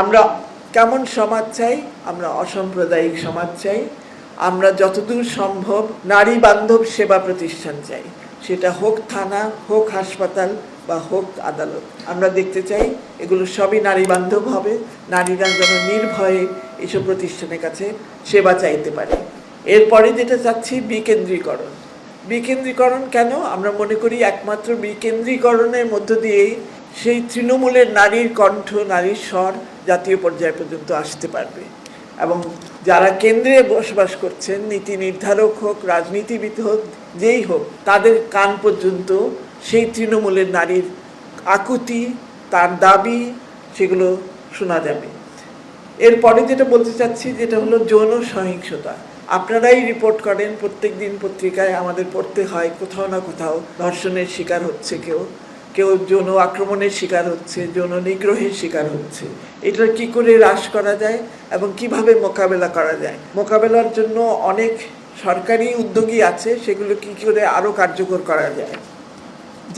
আমরা কেমন সমাজ চাই? আমরা অসাম্প্রদায়িক সমাজ চাই। আমরা যতদূর সম্ভব নারী বান্ধব সেবা প্রতিষ্ঠান চাই। সেটা হোক থানা, হোক হাসপাতাল বা হোক আদালত। আমরা দেখতে চাই এগুলো সবই নারী বান্ধব হবে। নারীরা যেন নির্ভয়ে এসব প্রতিষ্ঠানের কাছে সেবা চাইতে পারে। এরপরে যেটা চাচ্ছি, বিকেন্দ্রীকরণ। বিকেন্দ্রীকরণ কেন? আমরা মনে করি একমাত্র বিকেন্দ্রীকরণের মধ্য দিয়েই সেই তৃণমূলের নারীর কণ্ঠ, নারীর স্বর জাতীয় পর্যায় পর্যন্ত আসতে পারবে। এবং যারা কেন্দ্রে বসবাস করছেন, নীতি নির্ধারক হোক, রাজনীতিবিদ হোক, যেই হোক, তাদের কান পর্যন্ত সেই তৃণমূলের নারীর আকুতি, তার দাবি, সেগুলো শোনা যাবে। এরপরে যেটা বলতে চাচ্ছি, যেটা হলো যৌন সহিংসতা আপনারাই রিপোর্ট করেন প্রত্যেক দিন পত্রিকায় আমাদের পড়তে হয়, কোথাও না কোথাও ধর্ষণের শিকার হচ্ছে কেউ। কেউ যৌন আক্রমণের শিকার হচ্ছে, যৌন নিগ্রহের শিকার হচ্ছে। এটা কি করে হ্রাস করা যায় এবং কীভাবে মোকাবেলা করা যায়? মোকাবেলার জন্য অনেক সরকারি উদ্যোগী আছে, সেগুলো কি করে আরও কার্যকর করা যায়?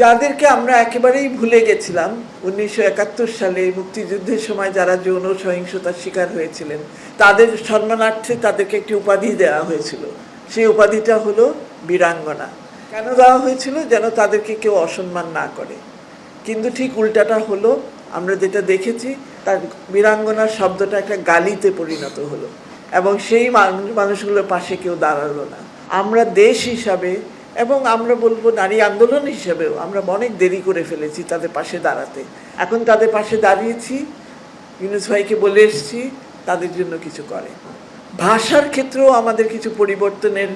যাদেরকে আমরা একেবারেই ভুলে গেছিলাম, উনিশশো একাত্তর সালে মুক্তিযুদ্ধের সময় যারা যৌন সহিংসতার শিকার হয়েছিলেন, তাদের সম্মানার্থে তাদেরকে একটি উপাধি দেওয়া হয়েছিল। সেই উপাধিটা হলো বীরাঙ্গনা। কেন দেওয়া হয়েছিল যেন তাদেরকে কেউ অসম্মান না করে? কিন্তু ঠিক উল্টাটা হলো, আমরা যেটা দেখেছি, তার বীরাঙ্গনা শব্দটা একটা গালিতে পরিণত হলো এবং সেই মানুষ মানুষগুলোর পাশে কেউ দাঁড়াল না। আমরা দেশ হিসাবে এবং আমরা বলব নারী আন্দোলন হিসাবেও আমরা অনেক দেরি করে ফেলেছি তাদের পাশে দাঁড়াতে। এখন তাদের পাশে দাঁড়িয়েছি, ইউনুস ভাইকে বলে এসেছি, তাদের জন্য কিছু করে। ভাষার ক্ষেত্রেও আমাদের কিছু পরিবর্তনের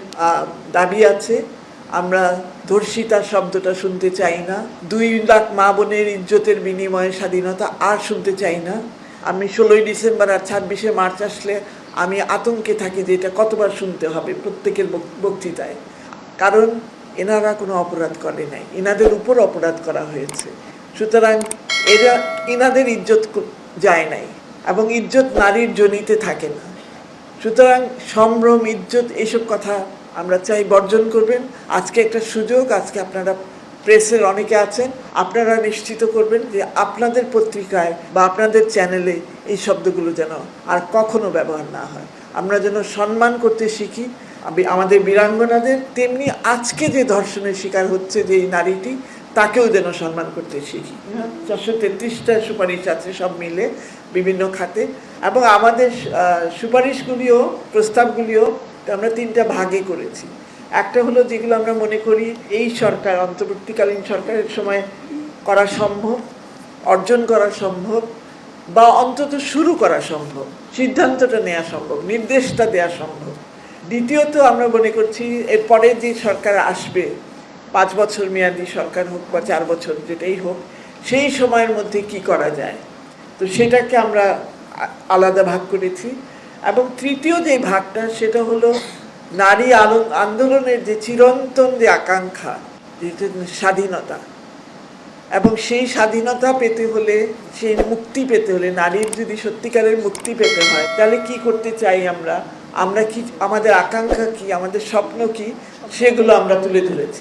দাবি আছে। আমরা ধর্ষিতা শব্দটা শুনতে চাই না। দুই লাখ মা বোনের ইজ্জতের বিনিময়ে স্বাধীনতা আর শুনতে চাই না। আমি ষোলোই ডিসেম্বর আর ছাব্বিশে মার্চ আসলে আমি আতঙ্কে থাকি যে এটা কতবার শুনতে হবে প্রত্যেকের বক- বক্তৃতায়। কারণ এনারা কোনো অপরাধ করে নাই। এনাদের উপর অপরাধ করা হয়েছে। সুতরাং এরা, এনাদের ইজ্জত যায় নাই এবং ইজ্জত নারীর জনিতে থাকে না। সুতরাং সম্ভ্রম, ইজ্জত, এসব কথা আমরা চাই বর্জন করবেন। আজকে একটা সুযোগ, আজকে আপনারা প্রেসের অনেকে আছেন, আপনারা নিশ্চিত করবেন যে আপনাদের পত্রিকায় বা আপনাদের চ্যানেলে এই শব্দগুলো যেন আর কখনো ব্যবহার না হয়। আমরা যেন সম্মান করতে শিখি। আমাদের বীরাঙ্গনাদের, তেমনি আজকে যে ধর্ষণের শিকার হচ্ছে যে এই নারীটি, তাকেও যেন সম্মান করতে শিখি। চারশো তেত্রিশটা সুপারিশ আছে সব মিলে বিভিন্ন খাতে। এবং আমাদের সুপারিশগুলিও, প্রস্তাবগুলিও আমরা তিনটা ভাগে করেছি। একটা হলো যেগুলো আমরা মনে করি এই সরকার, অন্তর্বর্তীকালীন সরকারের সময় করা সম্ভব, অর্জন করা সম্ভব, বা অন্তত শুরু করা সম্ভব, সিদ্ধান্তটা নেওয়া সম্ভব, নির্দেশটা দেওয়া সম্ভব। দ্বিতীয়ত আমরা মনে করছি এরপরে যে সরকার আসবে, পাঁচ বছর মেয়াদি সরকার হোক বা চার বছর যেটাই হোক, সেই সময়ের মধ্যে কি করা যায়? তো সেটাকে আমরা আলাদা ভাগ করেছি। এবং তৃতীয় যে ভাগটা, সেটা হলো নারী আন্দোলনের যে চিরন্তন যে আকাঙ্ক্ষা স্বাধীনতা। এবং সেই স্বাধীনতা পেতে হলে, সেই মুক্তি পেতে হলে, নারীর যদি সত্যিকারের মুক্তি পেতে হয়, তাহলে কি করতে চাই আমরা? আমরা কি আমাদের আকাঙ্ক্ষা কি? আমাদের স্বপ্ন কি? সেগুলো আমরা তুলে ধরেছি।